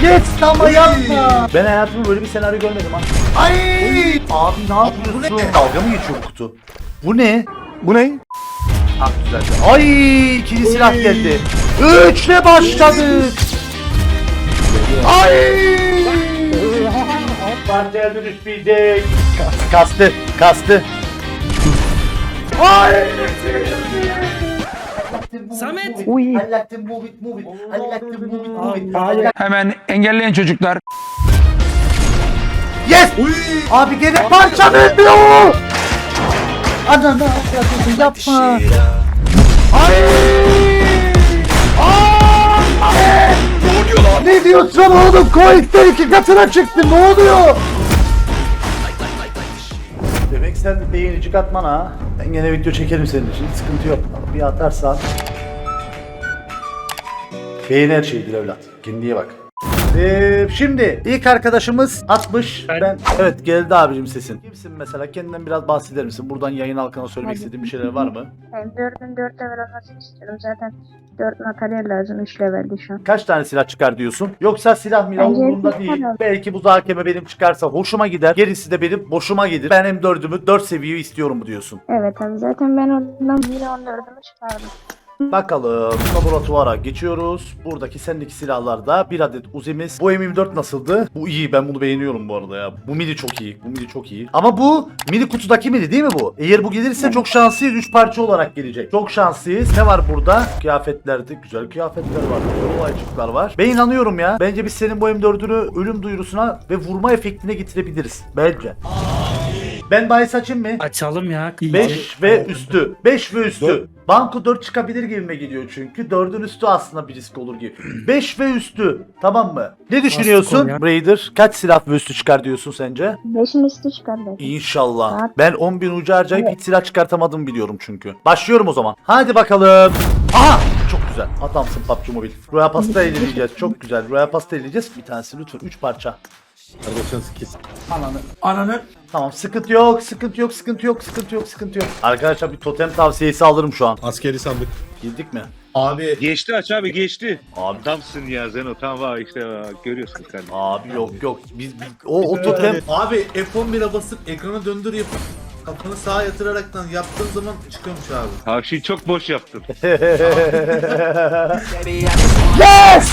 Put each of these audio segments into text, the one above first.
Geç ama yapma. Ben hayatımda böyle bir senaryo görmedim ha. Ay! Abi ne yapıyorsun? Dalga mı geçiyor bu kutu? Bu ne? Bu ne? Ah güzel. Ay ikinci silah geldi. Üçle başladık. Ay! Parçaya dönüşmeyecek. Kas- Kastı, kastı. Ay! Samet. I like to move it, move it. I like to move it, move it. I like- Hemen engelleyin çocuklar. Yes! Abi gene parçalanıyor. Ananı avradını yapma. Ay! Aa! Ne oluyor lan? Ne diyorsun oğlum? Coin'den iki katına çıktı. Ne oluyor? Demek sen beğenici katman ha. Ben gene video çekerim senin için. Sıkıntı yok. Bir atarsan. Beğeni her şeydir evlat. Kendine bak. Ee, şimdi ilk arkadaşımız 60. Ben... evet geldi abicim sesin. Kimsin mesela? Kendinden biraz bahseder misin? Buradan yayın halkına söylemek istediğin bir şeyler var mı? Yani 4'ün 4 level olmasını istiyorum. Zaten 4 materyal lazım 3 leveldi şu an. Kaç tane silah çıkar diyorsun? Yoksa silah Bence umurumda değil. Belki bu hakeme benim çıkarsa hoşuma gider. Gerisi de benim boşuma gider. Ben hem dördümü 4 seviye istiyorum mu diyorsun? Evet abi zaten ben oradan yine 14'ümü çıkardım. Bakalım laboratuvara geçiyoruz. Buradaki sendeki silahlarda bir adet uzimiz. Bu M24 nasıldı? Bu iyi ben bunu beğeniyorum bu arada ya. Bu mini çok iyi. Bu mini çok iyi. Ama bu mini kutudaki mini değil mi bu? Eğer bu gelirse çok şanslıyız. 3 parça olarak gelecek. Çok şanslıyız. Ne var burada? Kıyafetlerde güzel kıyafetler var. Güzel olaycıklar var. Ben inanıyorum ya. Bence biz senin bu M4'ünü ölüm duyurusuna ve vurma efektine getirebiliriz. Bence. Ben bahis açayım mı? Açalım ya. 5 ve üstü. 5 ve üstü. Banko 4 çıkabilir gibime gidiyor çünkü. 4'ün üstü aslında bir risk olur gibi. 5 ve üstü. Tamam mı? Ne düşünüyorsun ya? Raider? Kaç silah ve üstü çıkar diyorsun sence? 5'in üstü çıkar belki. İnşallah. Saat- Ben 10 bin ucu harcayıp hiç silah çıkartamadım biliyorum çünkü. Başlıyorum o zaman. Hadi bakalım. Aha! Çok güzel. Adamsın PUBG Mobile. Royal Pasta eleyeceğiz. Çok güzel. Royal Pasta eleyeceğiz. Bir tanesi lütfen. 3 parça. 98. Ananı. Ananı. Tamam sıkıntı yok, sıkıntı yok, sıkıntı yok, sıkıntı yok, sıkıntı yok. Arkadaşlar bir totem tavsiyesi alırım şu an. Askeri sandık. Girdik mi? Abi Geçti aç abi geçti. Abi Adamsın ya Zeno tamam var işte bak, görüyorsun kardeşim. Abi yok yok. Biz, biz- o, o totem Abi F11'e basıp ekrana döndür yapıp kafanı sağa yatıraraktan yaptığın zaman çıkıyormuş abi. Havşi çok boş yaptın. Yes!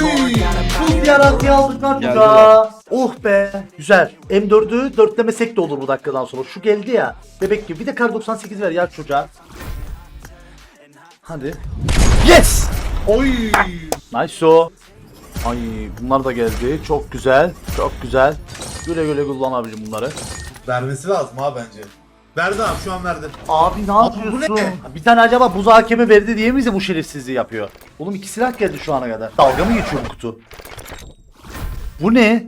Bu yaratıyı aldık lan burada. Oh be. Güzel. M4'ü dörtlemesek de olur bu dakikadan sonra. Şu geldi ya. Bebek gibi. Bir de kar 98 ver ya çocuğa. Hadi. Yes! Oy! Nice o. Ay bunlar da geldi. Çok güzel. Çok güzel. Güle güle kullan abicim bunları. Vermesi lazım abi bence. Verdi abi şu an verdi. Abi ne Abi bu yapıyorsun? ne? Bir tane acaba buz hakemi verdi diye mi bize bu şerefsizliği yapıyor? Oğlum iki silah geldi şu ana kadar. Dalga mı geçiyor bu kutu? Bu ne?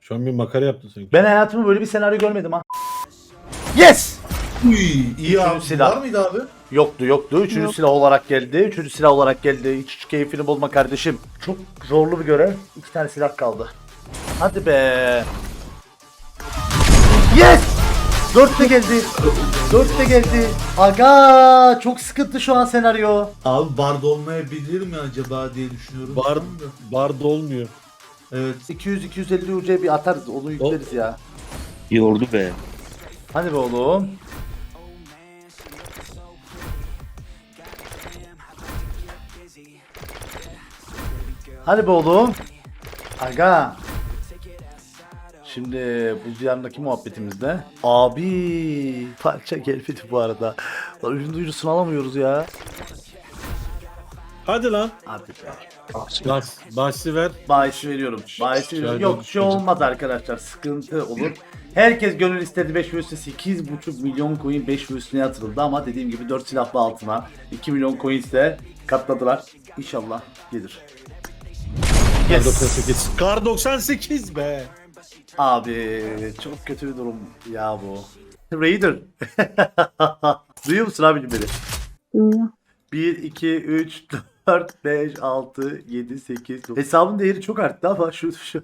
Şu an bir makara yaptın sen. Ben hayatımda böyle bir senaryo görmedim ha. Yes! Uy, iyi abi. silah. Var mıydı abi? Yoktu yoktu. Üçüncü silah olarak geldi. Üçüncü silah olarak geldi. Hiç, hiç keyfini bulma kardeşim. Çok zorlu bir görev. İki tane silah kaldı. Hadi be. Yes! Dört de geldi. Dört de geldi. Aga çok sıkıntı şu an senaryo. Abi barda olmayabilir mi acaba diye düşünüyorum. Bar, Şu anda. barda olmuyor. Evet. 200-250 UC bir atarız. Onu yükleriz ya. Yordu be. Hadi be oğlum. Hadi be oğlum. Aga. Şimdi bu diyarındaki muhabbetimizde. Abi parça gelmedi bu arada. Lan ürün duyurusunu alamıyoruz ya. Hadi lan. Hadi be. Bas, bahsi ver. Bahisi veriyorum. Bahisi veriyorum. Yok şey olmaz arkadaşlar. Sıkıntı olur. Herkes gönül istedi 5 vs 8,5 milyon coin 5 vs'ine yatırıldı ama dediğim gibi 4 silahlı altına 2 milyon coin ise katladılar. İnşallah gelir. Kar Yes. 98. Kar 98 be. Abi çok kötü bir durum ya bu. Raider. Duyuyor musun abicim beni? Bilmiyorum. 1, 2, 3, 4, 5, 6, 7, 8, 9. Hesabın değeri çok arttı ama şu şu.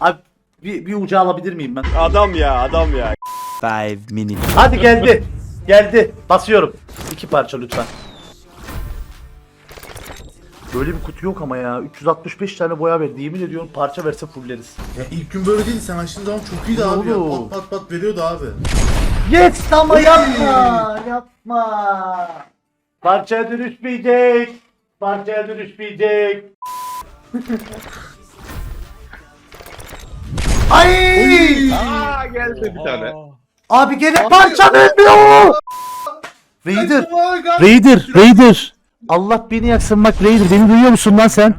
Abi bir, bir ucu alabilir miyim ben? Adam ya adam ya. Hadi geldi. Geldi. Basıyorum. İki parça lütfen. Böyle bir kutu yok ama ya. 365 tane boya verdi. Yemin ediyorum parça verse fulleriz. Ya ilk gün böyle değildi sen açtığın zaman çok iyiydi abi ya. Pat pat pat veriyordu abi. Yes ama yapma. Yapma. Parçaya dönüşmeyecek. Parçaya dönüşmeyecek. Ay! Aa geldi bir tane. Abi gene parça vermiyor. Raider. Raider. Raider. Allah beni yaksın bak Raider. Beni duyuyor musun lan sen?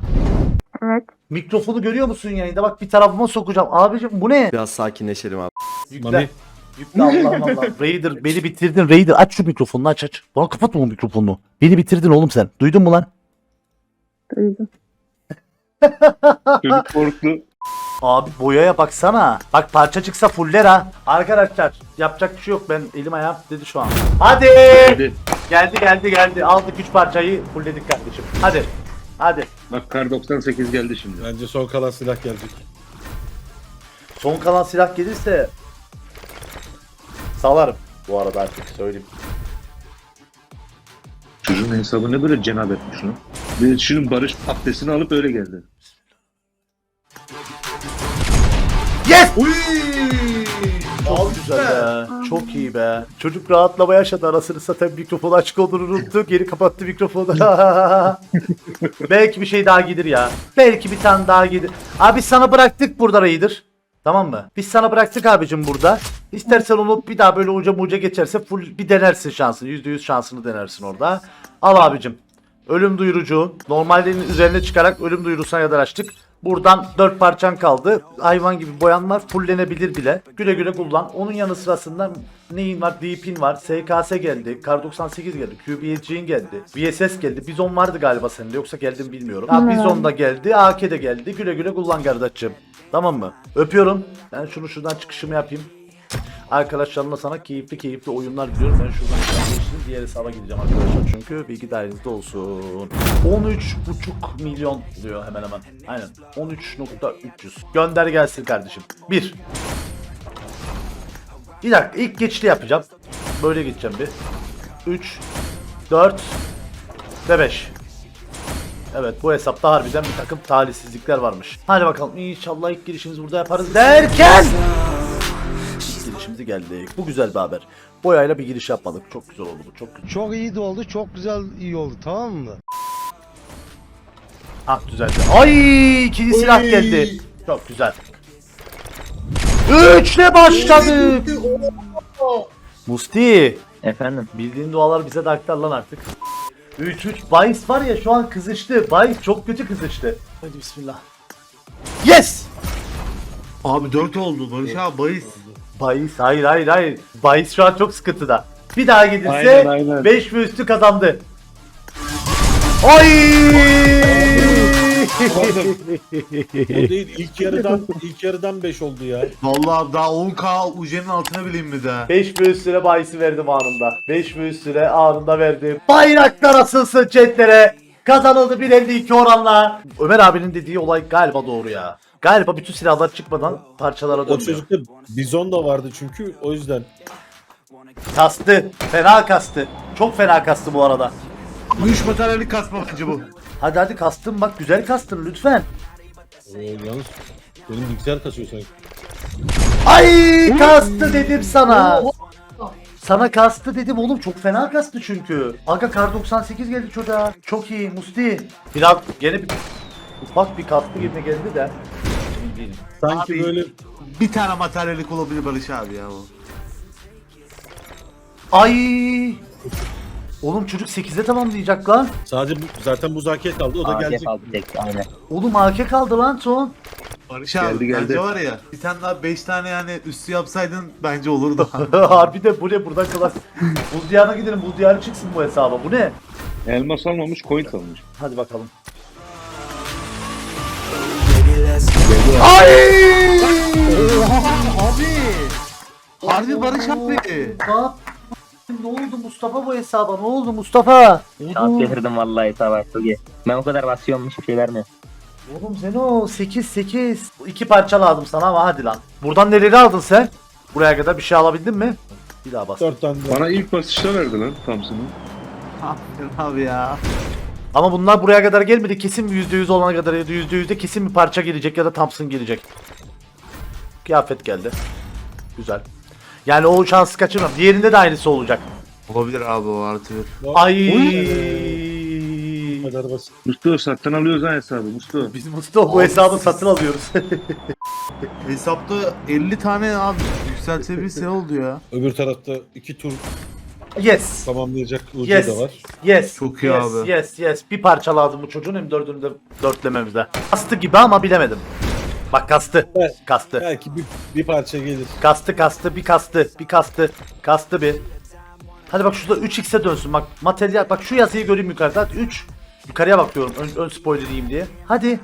Evet. Mikrofonu görüyor musun yayında? Bak bir tarafıma sokacağım. Abicim bu ne? Biraz sakinleşelim abi. Yükle. Mami. Yükle Allah'ım Allah. Raider beni bitirdin Raider. Aç şu mikrofonunu aç aç. Bana kapatma o mikrofonunu. Beni bitirdin oğlum sen. Duydun mu lan? Duydum. Çocuk korktu. Abi boyaya baksana. Bak parça çıksa fuller ha. Arkadaşlar yapacak bir şey yok. Ben elim ayağım dedi şu an. Hadi. Hadi. Geldi geldi geldi. Aldık 3 parçayı fullledik kardeşim. Hadi. Hadi. Bak kar 98 geldi şimdi. Bence son kalan silah gelecek. Son kalan silah gelirse salarım. Bu arada artık söyleyeyim. Çocuğun hesabı ne böyle cenab etmiş lan. Bir şunun barış abdestini alıp öyle geldi. Yes! Uy! Çok Abi güzel süper. be. Çok iyi be. Çocuk rahatlama yaşadı. Anasını satayım mikrofonu açık olduğunu unuttu. Geri kapattı mikrofonu. Belki bir şey daha gelir ya. Belki bir tane daha gelir. Abi sana bıraktık burada Raider. Tamam mı? Biz sana bıraktık abicim burada. İstersen onu bir daha böyle uca muca geçerse full bir denersin şansını. %100 şansını denersin orada. Al abicim. Ölüm duyurucu. Normallerin üzerine çıkarak ölüm duyurusuna kadar açtık. Buradan 4 parçan kaldı. Hayvan gibi boyan var. Fulllenebilir bile. Güle güle kullan. Onun yanı sırasında neyin var? Deep'in var. SKS geldi. Kar 98 geldi. QBH'in geldi. VSS geldi. Bizon vardı galiba sende. Yoksa geldi mi bilmiyorum. Ha. Bizon da geldi. AK de geldi. Güle güle kullan kardeşim. Tamam mı? Öpüyorum. Ben şunu şuradan çıkışımı yapayım. Arkadaşlarımla sana keyifli keyifli oyunlar diliyorum. Ben şuradan geçtim. Diğer hesaba gideceğim arkadaşlar çünkü bilgi dahilinizde olsun. 13,5 milyon diyor hemen hemen. Aynen. 13.300. Gönder gelsin kardeşim. 1. Bir dakika ilk geçti yapacağım. Böyle gideceğim bir. 3 4 ve 5. Evet bu hesapta harbiden bir takım talihsizlikler varmış. Hadi bakalım inşallah ilk girişimizi burada yaparız derken Girişimize geldik. Bu güzel bir haber. Boyayla bir giriş yapmadık. Çok güzel oldu bu. Çok güzel. Çok iyi de oldu, çok güzel iyi oldu tamam mı? Ah düzeldi. Ay ikinci silah geldi. Çok güzel. Üçle başladık. Musti. Efendim. Bildiğin dualar bize de aktar lan artık. 3 3 Bayis var ya şu an kızıştı. Bayis çok kötü kızıştı. Hadi bismillah. Yes! Abi 4 oldu Barış abi bahis. Bayis hayır hayır hayır. Bayis şu an çok sıkıntıda. Bir daha Aynen, gidilse aynen. 5 ve üstü kazandı. Oy! O değil ilk yarıdan ilk yarıdan 5 oldu ya. Vallahi daha 10k ucenin altına bileyim mi daha? 5 ve üstüne bahisi verdim anında. 5 ve üstüne anında verdim. Bayraklar asılsın chatlere. Kazanıldı 1.52 oranla. Ömer abinin dediği olay galiba doğru ya. Galiba bütün silahlar çıkmadan parçalara O dönüyor. çocukta bizon da vardı çünkü o yüzden. Kastı. Fena kastı. Çok fena kastı bu arada. Bu iş materyali kasma bence bu. Hadi hadi kastın bak güzel kastın lütfen. Oo, yalnız benim bilgisayar kasıyor sanki. Ay kastı dedim sana. Sana kastı dedim oğlum çok fena kastı çünkü. Aga kar 98 geldi çocuğa. Çok iyi Musti. Biraz gene bir ufak bir kastı gibi geldi de. Değilim. Sanki Abi. böyle Bir tane materyalik olabilir Barış abi ya bu. Ay. Oğlum çocuk 8'de tamamlayacak lan. sadece bu, zaten bu zakiye kaldı o da Aa, gelecek. kaldı tek aynen. Oğlum AK kaldı lan son. Barış abi Geldi, geldi. bence var ya bir tane daha 5 tane yani üstü yapsaydın bence olurdu. Harbi de bu ne buradan klas. Buz diyarına gidelim buz diyarı çıksın bu hesaba. Bu ne? Elmas almamış, coin almış. Hadi bakalım. Ay! Harbi Barış abi. Ne oldu Mustafa bu hesaba? Ne oldu Mustafa? Şans getirdim vallahi sabah çok iyi. Ben o kadar basıyormuş bir şey vermiyor. oğlum sen o 8 8. İki parça lazım sana ama hadi lan. Buradan neleri aldın sen? Buraya kadar bir şey alabildin mi? Bir daha bas. 4 tane. Bana ilk basışta verdi lan Thompson'ı. Aferin abi ya. Ama bunlar buraya kadar gelmedi. Kesin bir %100 olana kadar ya da %100'de kesin bir parça gelecek ya da Thompson gelecek. Kıyafet geldi. Güzel. Yani o şansı kaçırmam. Diğerinde de aynısı olacak. Olabilir abi o artı bir. Ay. Bu kadar basit. Mustafa satın alıyoruz ha hesabı Mustafa. Biz Mustafa bu hesabı satın alıyoruz. Hesapta 50 tane abi yükseltebilse oldu ya. Öbür tarafta iki tur yes. tamamlayacak ucu Yes. da var. Yes. Çok iyi yes, abi. Yes, yes. Bir parça lazım bu çocuğun hem dördünü de dörtlememize. Kastı gibi ama bilemedim. Bak kastı. Evet. Kastı. Belki bir, bir parça gelir. Kastı kastı bir kastı bir kastı kastı bir. Hadi bak şurada 3x'e dönsün bak materyal bak şu yazıyı göreyim yukarıda 3 yukarıya bakıyorum ön, ön spoiler diyeyim diye. Hadi.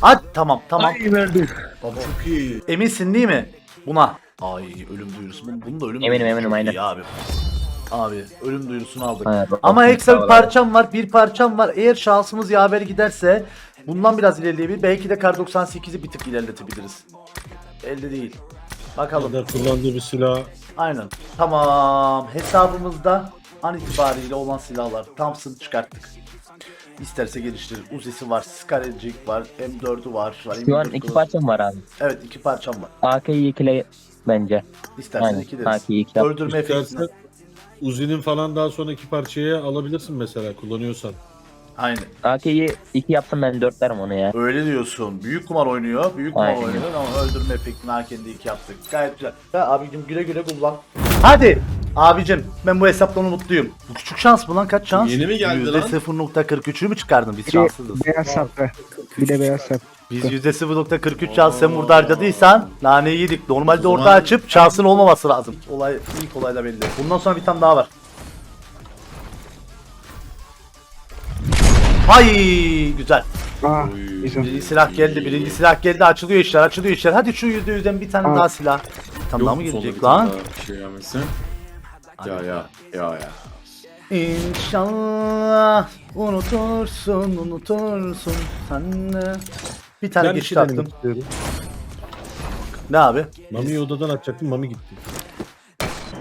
Hadi tamam tamam. Ay verdi. Çok iyi. Eminsin değil mi? Buna. Ay ölüm duyurusu. Bunun, bunun da ölüm Eminim, duyurusu eminim, aynen. Abi. Abi ölüm duyurusunu aldık. Bak- Ama ekstra bir parçam var. Bir parçam var. Eğer şansımız yaver giderse bundan biraz ilerleyebilir. Belki de kar 98'i bir tık ilerletebiliriz. Elde değil. Bakalım. Da kullandığı bir silah Aynen. Tamam. Hesabımızda an itibariyle olan silahlar. Thompson çıkarttık. İsterse geliştirir. Uzi'si var, Scarlet var, M4'ü var. Şu an M4'ü iki parçam var abi. Evet iki parçam var. AK'yi ikile bence. İstersen Aynen. iki deriz. İkile. Öldürme efektini. İstersen Uzi'nin falan daha sonraki parçaya alabilirsin mesela kullanıyorsan. Aynen. AK'yi iki yapsam ben dörtlerim onu ya. Öyle diyorsun. Büyük kumar oynuyor. Büyük kumar Aynen. oynuyor ama öldürme efektini hakende iki yaptık. Gayet güzel. Ya abicim güle güle kullan. Hadi. Abicim ben bu hesaptan mutluyum. Bu küçük şans mı lan? Kaç şans? Yeni mi geldi lan? %0.43'ü mü çıkardın? Biz Bir şanssızız. beyaz saplı. Bir de beyaz sap. Biz %0.43 şans sen burada harcadıysan naneyi yedik. Normalde orta zaman- açıp şansın olmaması lazım. Olay ilk olayla belli. Bundan sonra bir tane daha var. Ay güzel. Aa. Birinci silah geldi. Birinci silah geldi. Açılıyor işler. Açılıyor işler. Hadi şu %100'den bir tane Aa. daha silah. Tane daha mı gelecek lan? Şey gelmesin. Ya ya ya ya. İnşallah unutursun unutursun sen de. Bir tane Ben geçit şey attım. istiyorum. Ne abi? Mami'yi odadan atacaktım Mami gitti.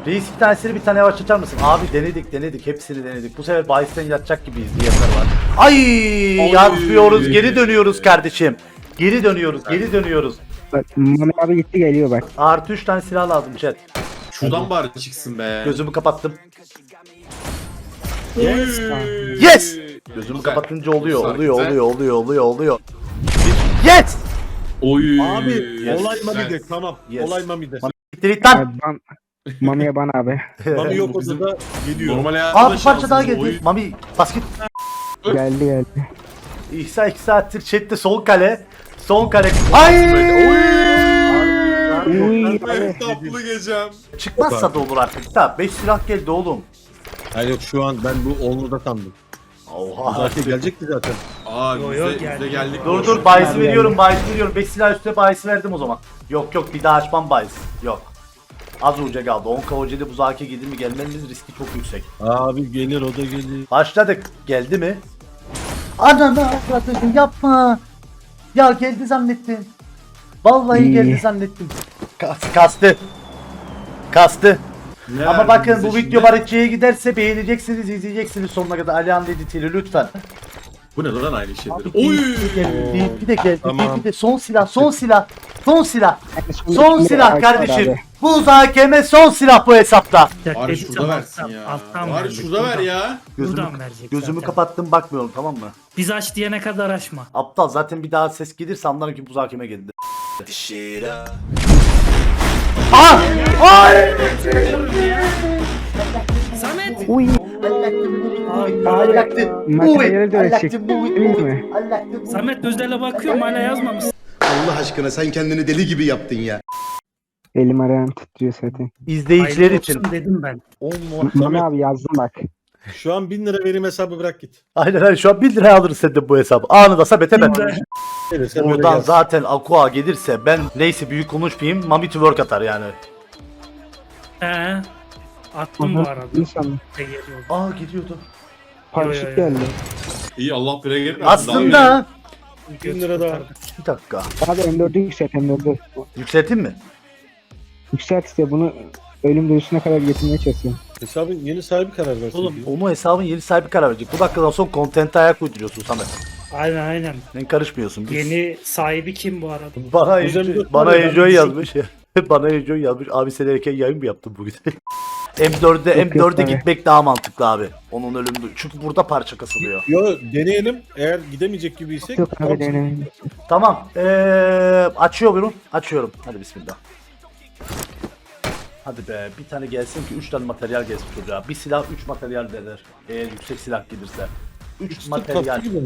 Reis bir tanesini bir tane yavaşlatar mısın? Abi denedik denedik hepsini denedik. Bu sefer bahisten yatacak gibiyiz diyenler var. Ay yatıyoruz geri dönüyoruz kardeşim. Geri dönüyoruz geri dönüyoruz. Bak Mami abi gitti geliyor bak. Artı 3 tane silah lazım chat. Şuradan bari çıksın be. Gözümü kapattım. Yes. Yes! Gözümü kapatınca oluyor oluyor oluyor oluyor oluyor oluyor. Bir- Yes! Oy. Abi Yes. olay Mami'de tamam. Yes. Olay Mami'de. Siktir git lan. Abi, ban, Mami'ye ban abi. Mami yok Bizim- odada geliyor. Normal hayatında Abi bir parça daha geldi. Oy. Mami basket. Geldi geldi. İhsa 2 saattir chatte son kale. Son kale. Ay! Uy. Tatlı gecem. Çıkmazsa da olur artık. Da 5 silah geldi oğlum. Hayır yok şu an ben bu Onur'da sandım. Oha. Zaten gelecekti zaten. Aa Yo, yo, yüzde geldi. geldik. Dur dur bahisi veriyorum bahisi veriyorum. 5 silah üstüne bahisi verdim o zaman. Yok yok bir daha açmam bahis. Yok. Az uca kaldı. 10 kavacıyla bu zaki gidin mi gelmeniz riski çok yüksek. Abi gelir o da gelir. Başladık. Geldi mi? Ananı avradını yapma. Ya geldi zannettim. Vallahi İyi. geldi zannettim. Kas- kastı. Kastı. Ne Ama bakın bu şimdi? video barışçıya giderse beğeneceksiniz, izleyeceksiniz sonuna kadar. Alihan editiyle lütfen. Bu ne lan aynı şeyleri? Abi, Oy. bir de geldi, bir de geldi, Tamam. bir de son silah, son silah, son silah, Son silah kardeşim. Bu hakeme son silah bu hesapta. Bari şurada versin ya. Alttan Bari şurada ver ya. Gözümü, Buradan verecek gözümü zaten. kapattım bakmıyorum tamam mı? Biz aç diyene kadar açma. Aptal zaten bir daha ses gelirse anlarım ki bu hakeme geldi. Ah! Ay! Samet! Uy. Allaktı. Materyali de ölecek. Allaktı. Değil mi? Allaktı. Samet Özdel'e bakıyorum hala yazmamışsın. Allah aşkına sen kendini deli gibi yaptın ya. Elim ayağım titriyor zaten. İzleyiciler Hayırlı için. dedim ben. On Mami abi yazdım bak. Şu an 1000 lira verim hesabı bırak git. Aynen aynen şu an 1 liraya alırız sen de bu hesabı. Anında sabete ben. Böyle Buradan zaten Aqua gelirse ben neyse büyük konuşmayayım. Mami to work atar yani. He. Attım bu arada. İnşallah. Geliyordu. Aa gidiyordu. Yo, yo, Paraşüt geldi. İyi Allah bire gelmesin. Aslında 1000 lira daha. bir dakika. Abi M4'ü yükselt M4'ü. Yükselteyim mi? Yükselt işte bunu ölüm duyusuna kadar getirmeye çalışıyorum. Hesabın yeni sahibi karar versin. Oğlum, diyor. Onu hesabın yeni sahibi karar verecek. Bu dakikadan sonra kontente ayak uyduruyorsun Samet. Aynen aynen. Sen karışmıyorsun. Biz- Yeni sahibi kim bu arada? Bana Güzel bana Güzel Ejoy yazmış. bana Ejoy yazmış. Abi sen erken yayın mı yaptın bugün? M4'e Yok, yok M4'e abi. gitmek daha mantıklı abi. Onun ölümü. Çünkü burada parça kasılıyor. Yo deneyelim. Eğer gidemeyecek gibiysek Yok abi tamam. denemeyin. Tamam. Ee, açıyor muyum? Açıyorum. Hadi bismillah. Hadi be bir tane gelsin ki 3 tane materyal gelsin çocuğa. Bir silah 3 materyal denir. Eğer yüksek silah gelirse. 3 Sık materyal. gibi?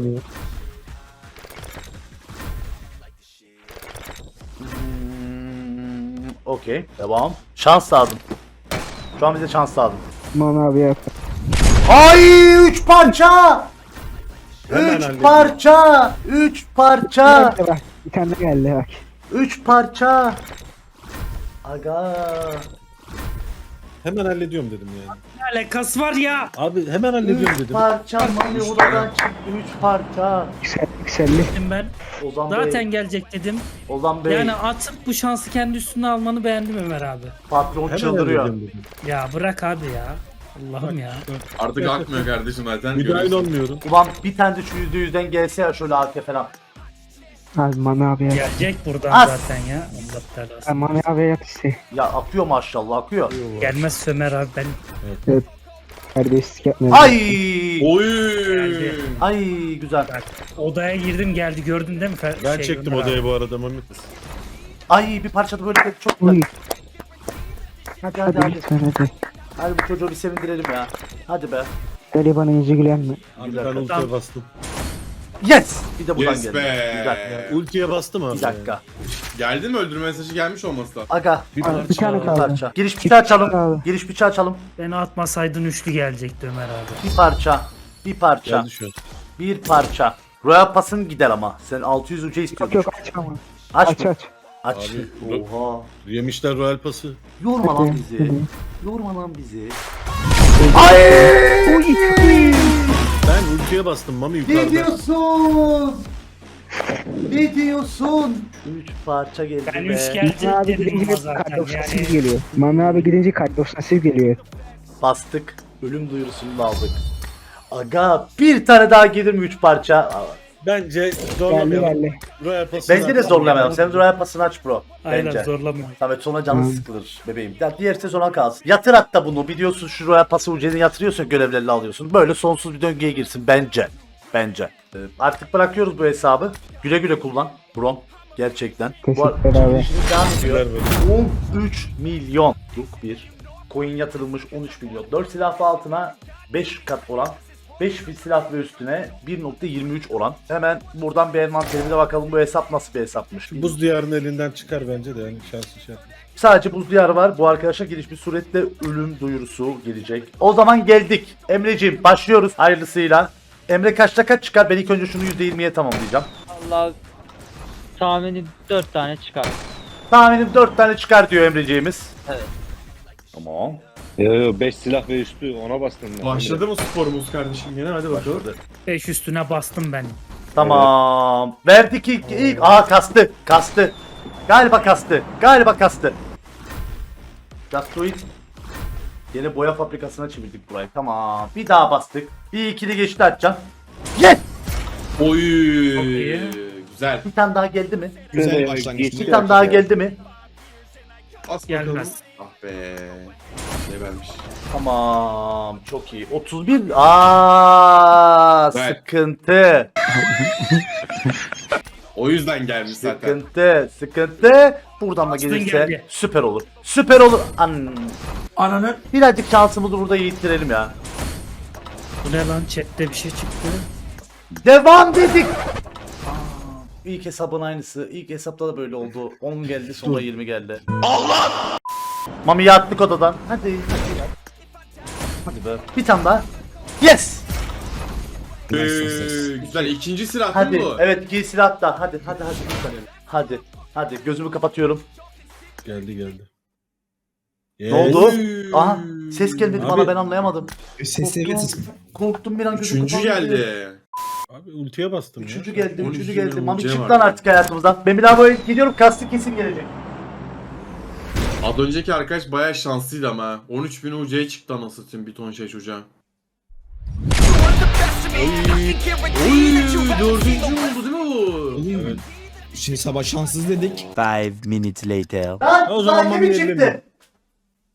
Hmm, Okey. Devam. Şans lazım. Şu an bize şans lazım. Man abi yap. Ay 3 parça! Hemen 3 halledeyim. parça! 3 parça! Bir bak. Bir tane geldi bak. 3 parça! Aga. Hemen hallediyorum dedim yani. Ne alakası var ya? Abi hemen hallediyorum 3 dedim. parça mami odadan çıktı 3 parça. Dedim ben. Ozan Zaten Bey, gelecek dedim. Ozan Bey, Yani atıp bu şansı kendi üstüne almanı beğendim Ömer abi. patron Hemen çıldırıyor. hallediyorum dedim. Ya bırak abi ya. Allah'ım ya. Artık akmıyor kardeşim zaten. Müdahil görüyorsun. olmuyorum. Ulan bir tane de şu yüzde yüzden gelse ya şöyle AK falan. Abi man abi yap. Gelecek buradan As. zaten ya. Allah belası. Ha, Man abi yap işte. Ya akıyor maşallah akıyor. Gelmez Ömer abi ben. Kardeşlik yapmıyorum. Ay! Oy. Geldi. Ay güzel. Bak odaya girdim geldi gördün değil mi? Fe- Ben şey, çektim Ömer abi. odayı bu arada Mami. Ay bir parça da böyle çok Uy. güzel. Hadi hadi Hadi hadi. lütfen hadi. Hadi bu çocuğu bir sevindirelim ya. Hadi be. Bana yüzü gülen mi? Abi Güzel. ben ultiye Tamam. bastım. Yes! Bir de buradan Yes geldi. be. Güzel. Ultiye bastım abi. Bir dakika. Geldi mi öldürme mesajı gelmiş olması lazım. Aga. Bir bir tane Bir kaldı. parça. Giriş bıçağı açalım. Abi. Giriş bıçağı açalım. Beni atmasaydın üçlü gelecekti Ömer abi. Bir parça. Bir parça. Geldi şu an. Bir parça. Royal Pass'ın gider ama. Sen 600 uca Yok istiyordun. yok açma. Aç Aç mı? aç. Aç. Abi, Oha. Yemişler Royal Pass'ı. Yorma lan bizi. Yorma lan bizi. Ay! Ben ultiye bastım Mami Ne yukarıda. diyorsun? Ne diyorsun? 3 parça geldi Ben be. üç gelecek abi dedim gidince ama zaten 98 yani. geliyor. Man abi gidince kart 98 geliyor. Bastık. Ölüm duyurusunu da aldık. Aga bir tane daha gelir mi 3 parça? Aa, Bence zorlamayalım. geldi. Royal Pass'ı Bence de zorlamayalım. Sen Royal Pass'ını aç bro. Aynen Bence. zorlamıyor. Samet sonra canı sıkılır bebeğim. Ya diğer sezona kalsın. Yatır hatta bunu. Biliyorsun şu Royal Pass'ı uceni yatırıyorsun görevlerini alıyorsun. Böyle sonsuz bir döngüye girsin bence. Bence. Ee, artık bırakıyoruz bu hesabı. Güle güle kullan. Bron. Gerçekten. Bu ar- Teşekkürler abi. çekilişimiz devam ediyor. Ver ver. 13 milyon. Luk bir. Coin yatırılmış 13 milyon. 4 silahlı altına 5 kat oran. 5 silah ve üstüne 1.23 oran. Hemen buradan bir envanterimize bakalım bu hesap nasıl bir hesapmış. Buz diyarının elinden çıkar bence de yani şanslı şey yapmış. Sadece buz diyarı var. Bu arkadaşa gelişmiş suretle ölüm duyurusu gelecek. O zaman geldik. Emreciğim başlıyoruz hayırlısıyla. Emre kaçta kaç çıkar? Ben ilk önce şunu %20'ye tamamlayacağım. Allah tahmini 4 tane çıkar. Tahminim 4 tane çıkar diyor Emreciğimiz. Evet. Tamam. Yo yo 5 silah ve üstü ona bastım ben. Başladı mı sporumuz kardeşim yine hadi bakalım. Başladı. 5 üstüne bastım ben. Tamam. Verdik ilk, ilk. Aa kastı. Kastı. Galiba kastı. Galiba kastı. İt. Yeni boya fabrikasına çevirdik burayı. Tamam. Bir daha bastık. Bir ikili geçti açacağım. Yes! Oy. iyi. Güzel. Bir tane daha geldi mi? Güzel Bir tane daha geldi mi? As bakalım. Gelmez. Ah be. Ne vermiş. Tamam. Çok iyi. 31. Aa, sıkıntı. O yüzden gelmiş zaten. Sıkıntı. Sıkıntı. Buradan da Bastın gelirse geldi. süper olur. Süper olur. An Ananı. Birazcık şansımızı burada yiğittirelim ya. Bu ne lan chatte bir şey çıktı. Devam dedik. Aa, İlk hesabın aynısı. İlk hesapta da böyle oldu. 10 geldi sonra 20 geldi. Allah! Mami'yi attık odadan. Hadi hadi. Hadi be. Bir tane daha. Yes! Ee, güzel. İkinci silah Hadi. bu? Evet giy silah da. Hadi hadi hadi. lütfen. Hadi. Hadi gözümü kapatıyorum. Geldi geldi. Ne oldu? Aha ses gelmedi Abi- bana ben anlayamadım. Ses Korktum. Korktum bir an gözüm Üçüncü geldi. Abi ultiye bastım Üçüncü ya. geldi, 13 üçüncü geldi. Mami çık var. lan artık hayatımızdan. Ben bir daha böyle gidiyorum kastı kesin gelecek. Az önceki arkadaş bayağı şanslıydı ama. 13.000 UC'ye çıktı anasını satayım bir ton şey çocuğa. Oy, dördüncü oldu değil mi bu? Evet. Şimdi sabah şanssız dedik. Lan O zaman Mami mi ellemeyin. çıktı?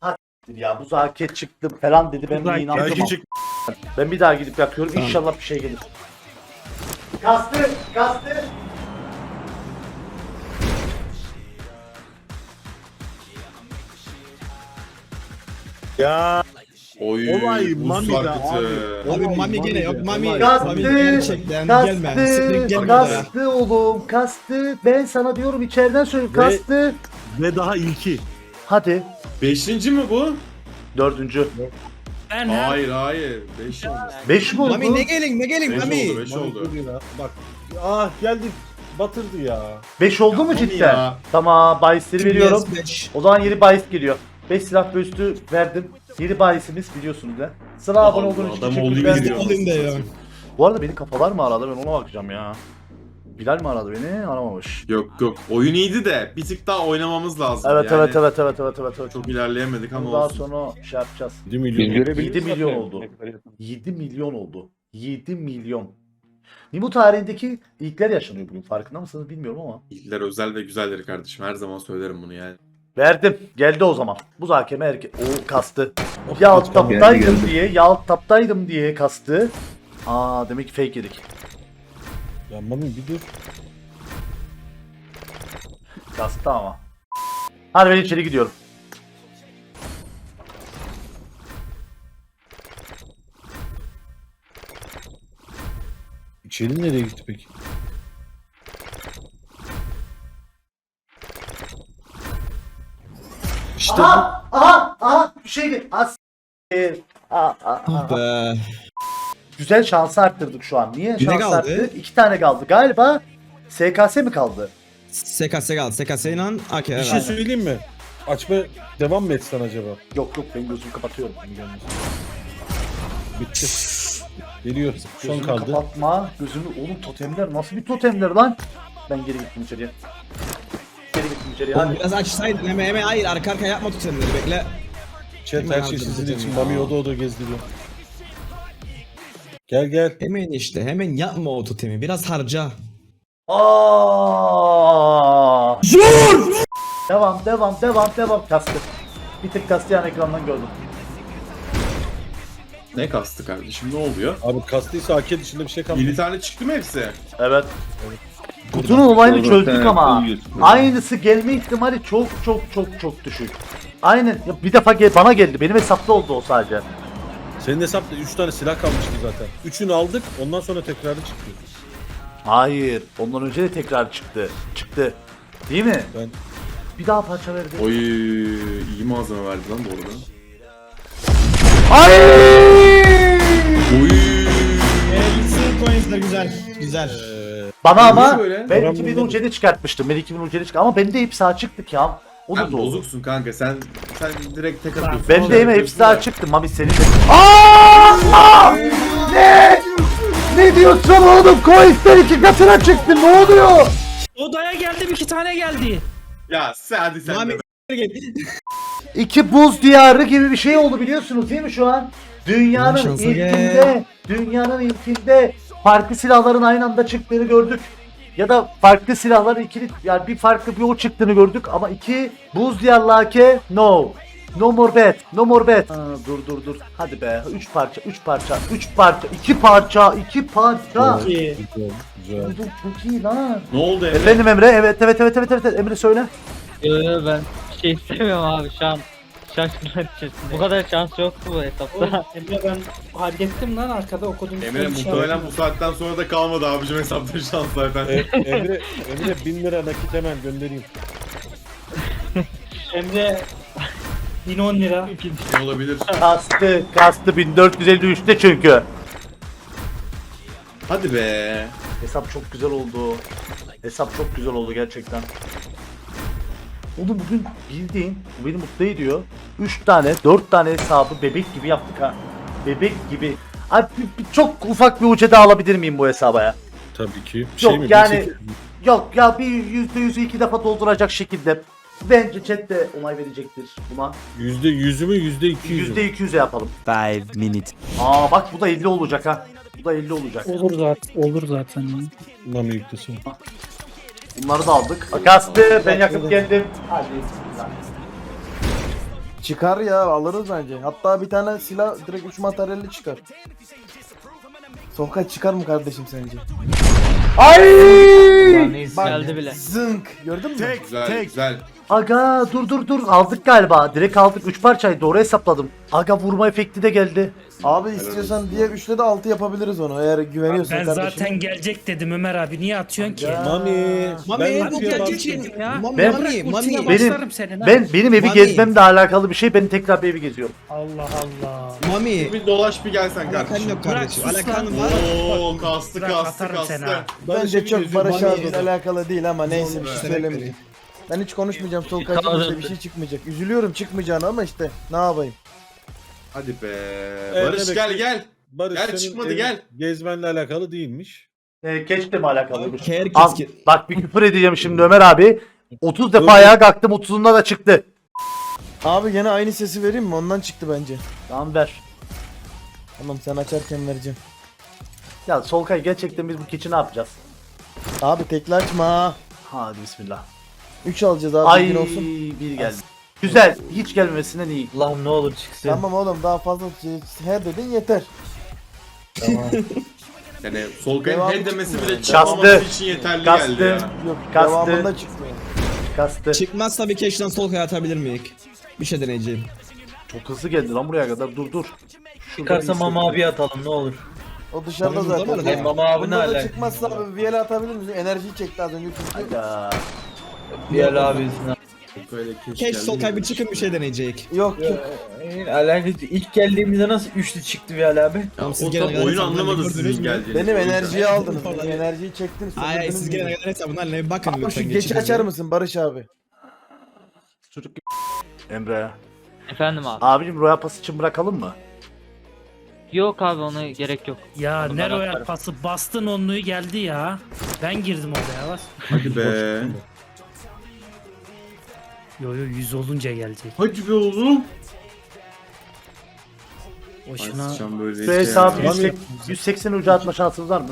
Ha ya bu Zaki çıktı falan dedi ben de Zaki inandım. Belki ama. çık. Ben bir daha gidip yakıyorum inşallah bir şey gelir. Kastı, kastı. Ya Oy, Olay buz sarkıtı. abi. Abi Mami gene yok Mami. Kastı, Mami gerçekten gelme. kastı, gelme daha. kastı oğlum, kastı. Ben sana diyorum içeriden söyle kastı. Ve daha ilki. Hadi. Beşinci mi bu? Dördüncü. Ben ha. Hayır hayır. Beş oldu. Beş mi oldu? Mami ne gelin ne gelin Beş Mami. oldu, beş oldu. Bak. Ah geldi. Batırdı ya. Beş oldu mu Mami cidden? ya. Tamam bahisleri veriyorum. Yes. O zaman yeni bahis geliyor. 5 silah ve üstü verdim. Yeni bahisimiz biliyorsunuz da. Sıra abone olduğunuz için adam teşekkürler. Alayım da ya. Bu arada beni kafalar mı aradı ben ona bakacağım ya. Bilal mi aradı beni? Aramamış. Yok yok. Oyun iyiydi de bir tık daha oynamamız lazım. Evet yani. evet evet evet evet evet evet. Çok ilerleyemedik ama daha olsun. sonra şey yapacağız. 7 milyon. Biz görebiliriz 7 milyon oldu. 7 milyon oldu. 7 milyon. Nimu tarihindeki ilkler yaşanıyor bugün farkında mısınız bilmiyorum ama. İlkler özel ve güzeldir kardeşim. Her zaman söylerim bunu yani. Verdim. Geldi o zaman. Buz hakeme erkek. O kastı. Ya alt taptaydım diye, ya alt taptaydım diye kastı. Aa demek ki fake yedik. Ya Mami bir dur. Kastı ama. Hadi ben içeri gidiyorum. İçeri nereye gitti peki? İşte Aha! Aha! Aha! Bir şey değil. As. Bu. aa. Be. Güzel şansı arttırdık şu an. Niye Bir şans kaldı? arttırdık? İki tane kaldı. Galiba SKS mi kaldı? SKS kaldı. SKS ile AK. Bir şey söyleyeyim mi? Açma devam mı etsen acaba? Yok yok ben gözümü kapatıyorum. Ben gözümü Bitti. Geliyor. Son Gözümü kaldı. kapatma. Gözümü... Oğlum totemler nasıl bir totemler lan? Ben geri gittim içeriye. İçeriye. Oğlum Hadi. biraz açsaydın hemen hemen hayır arka arka yapma tutanları bekle. Chat Hemen her şey hazırım sizin için. ya. Mami oda oda gezdiriyor. Gel gel. Hemen işte hemen yapma o totemi biraz harca. Aa! Zor! Devam, devam, devam, devam. Kastı. Bir tık kastı yan ekrandan gördüm. Ne kastı kardeşim ne oluyor? Abi kastıysa AK dışında bir şey kalmadı. 7 tane çıktı mı hepsi? Evet. Kutunun olayını çözdük ama. Aynısı gelme ihtimali çok çok çok çok düşük. Aynen. Ya bir defa gel, bana geldi. Benim hesapta oldu o sadece. Senin hesapta 3 tane silah kalmıştı zaten. Üçünü aldık ondan sonra tekrarı çıktı. Hayır. Ondan önce de tekrar çıktı. Çıktı. Değil mi? Ben Bir daha parça verdi. Oy iyi malzeme verdi lan bu arada. Ay! Oy. Bitsin coinsler güzel. Güzel. Bana ama böyle? ben Param 2000 burada. UC'de çıkartmıştım. Ben 2000 UC'de çıkarttım ama bende hepsi açıktık ya. O da Sen doğru. bozuksun kanka sen sen direkt tek atıyorsun. Ben de Sen yeme hepsi açıktı. Mami senin de. Aa! Ne? Ne diyorsun oğlum? Coins'ten iki katına çıktı. Ne oluyor? Odaya geldim iki tane geldi. Ya sen hadi sen Mami de. İki buz diyarı gibi bir şey oldu biliyorsunuz değil mi şu an? Dünyanın Şansa ilkinde, dünyanın ilkinde farklı silahların aynı anda çıktığını gördük. Ya da farklı silahların ikili, yani bir farklı bir o çıktığını gördük ama iki buz diyarlı AK, no. No more bet, no more bet. Ha, dur dur dur. Hadi be. Üç parça, üç parça, üç parça, iki parça, iki parça. İyi. güzel. çok iyi lan. Ne oldu Emre? Efendim Emre, evet evet evet evet, evet. Emre söyle. Yo, ben şey istemiyorum abi şu an şaşkınlar içerisinde. Bu kadar şans yoktu bu etapta. Emre ben hallettim lan arkada okudum. Emre muhtemelen bu saatten sonra da kalmadı abicim hesapta şans zaten. E, Emre, Emre 1000 lira nakit hemen göndereyim. Emre 1010 lira. Ne olabilir? Kastı, kastı 1453'te çünkü. Hadi be. Hesap çok güzel oldu. Hesap çok güzel oldu gerçekten. Oğlum bugün bildiğin bu beni mutlu ediyor. 3 tane 4 tane hesabı bebek gibi yaptık ha. Bebek gibi. Abi bir- bir- çok ufak bir uçede alabilir miyim bu hesaba ya? Tabii ki. Yok, Şey mi? yani- Yok ya bir yüzde yüzü iki defa dolduracak şekilde. Bence chat de onay verecektir buna. Yüzde yüzü mü yüzde iki yüzü mü? %200'e yapalım. Five minutes. Aa bak bu da 50 olacak ha. Bu da 50 olacak. Olur zaten. Olur zaten. Mami yüklüsü. Bunları da aldık. Kastı ben yakıp geldim. Hadi bismillah. Çıkar ya alırız bence. Hatta bir tane silah direkt 3 materyalli çıkar. Sokağa çıkar mı kardeşim sence? Ay! Geldi bile. Zınk gördün mü? Güzel güzel. Aga dur dur dur aldık galiba. Direkt aldık 3 parçayı doğru hesapladım. Aga vurma efekti de geldi. Abi istiyorsan diğer üçle de 6 yapabiliriz onu eğer güveniyorsan Ben kardeşim. zaten gelecek dedim Ömer abi. Niye atıyorsun ki? Mami. Mami ben bu gelecek. Ya. Mami Ben- Mami Mami. Benim- başlarım senin ha. Ben benim evi Mami. gezmemle alakalı bir şey. Ben tekrar bir evi geziyorum. Allah Allah. Mami. Bir dolaş bir gelsen Alakan kardeşim. yok kardeşim. Bırak sus Alakan var. Oo kastı Bırak, kastı atarım kastı. seni ha. Bence çok Barış Mami- abiyle alakalı değil ama neyse bir şey söylemeyeceğim. Ben hiç konuşmayacağım soğuk acı bir şey çıkmayacak. Üzülüyorum çıkmayacağını ama işte ne yapayım. Hadi be. Evet, Barış evet. gel gel. Barış Gel, senin çıkmadı, gel. Gezmenle alakalı değilmiş. Ee, Keçle mi alakalıymış? Herkes Al, bak bir küfür edeceğim şimdi Ömer abi. 30 defa ayağa kalktım 30'unda da çıktı. Abi gene aynı sesi vereyim mi? Ondan çıktı bence. Tamam ver. Tamam sen açarken vereceğim. Ya Solkay gerçekten biz bu keçi ne yapacağız? Abi tekli açma. Hadi bismillah. 3 alacağız abi Ay bilgin olsun. bir geldi. Güzel. Hiç gelmemesinden iyi. Lan ne olur çıksın. Tamam oğlum daha fazla şey- her dedin yeter. Yani Solkay'ın Devamı head demesi bile çıkmaması Kastı. için yeterli Kastı. geldi ya. Yok Kastı. devamında çıkmıyor. Kastı. Çıkmazsa bir keşten sol kaya atabilir miyik? Bir şey deneyeceğim. Çok hızlı geldi lan buraya kadar. Dur dur. Çıkarsa Mama abi atalım ne olur. O dışarıda Tamam, zaten. tamam. Ya. Mama abi ne Bunda da alaka? çıkmazsa abi VL atabilir misin? Enerjiyi çekti az önce çünkü. Ya. Diğer abi yüzünden. Solkay'la keş Keş geldi sol mi? kay bir çıkın bir şey deneyecek. Yok yok. Alakası ilk geldiğimizde nasıl üçlü çıktı bir abi? Tamam siz O gelene kadar oyunu hesabından anlamadı gördünüz sizin mü? geldiğinizi. Benim o yüzden. enerjiyi aldınız. Benim enerjiyi çektiniz. Ay siz gelene kadar hesabından ne bakın Ama şu lütfen. geçi geçin açar mısın Barış abi? Çocuk Emre. Efendim abi. Abicim Royal Pass için bırakalım mı? Yok abi ona gerek yok. Ya Onu ne ben royal atarım. pası bastın onluğu geldi ya. Ben girdim oraya bas. Hadi be. Yo yo 100 olunca gelecek. Hadi be oğlum. Boşuna. Sıçan böyle Şu hesabı işte. 180, 180 ucu atma şansınız var mı?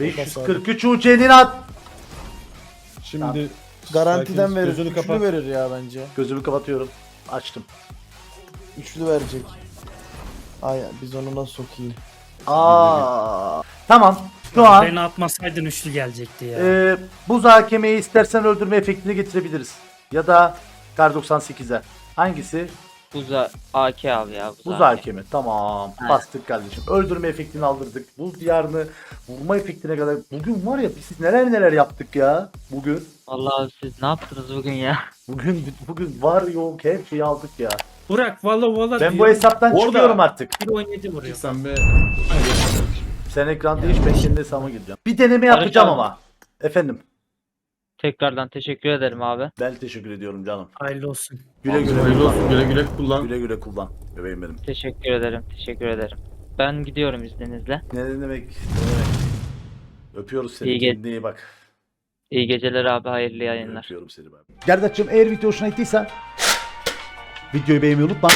543 ucenin at. Şimdi Garantiden verir. Gözünü Üçlü kapat. verir ya bence. Gözümü kapatıyorum. Açtım. Üçlü verecek. Ay biz onu nasıl sokayım? Aa. Tamam. Şu an Beni atmasaydın üçlü gelecekti ya. e, buz hakemeyi istersen öldürme efektini getirebiliriz. Ya da Kar 98'e. Hangisi? Buza AK abi ya. Buz hakemi. Tamam. Evet. Bastık kardeşim. Öldürme efektini aldırdık. Buz diyarını vurma efektine kadar. Bugün var ya biz neler neler yaptık ya. Bugün. Allah siz ne yaptınız bugün ya? Bugün bugün var yok her şeyi aldık ya. Burak valla valla Ben bu hesaptan Orada- çıkıyorum artık. 1.17 vuruyor. Sen be. Sen ekranda hiç ben kendi hesabıma gireceğim. Bir deneme yapacağım ama. Efendim. Tekrardan teşekkür ederim abi. Ben teşekkür ediyorum canım. Hayırlı olsun. Güle güle Hayırlı kullan. olsun güle güle kullan. Güle güle kullan. Bebeğim benim. Teşekkür ederim. Teşekkür ederim. Ben gidiyorum izninizle. Ne demek? Ne demek? Öpüyoruz seni. İyi ge- Kendine iyi bak. İyi geceler abi. Hayırlı yayınlar. Öpüyorum seni. Gerdaç'cığım eğer video hoşuna gittiyse videoyu beğenmeyi unutma.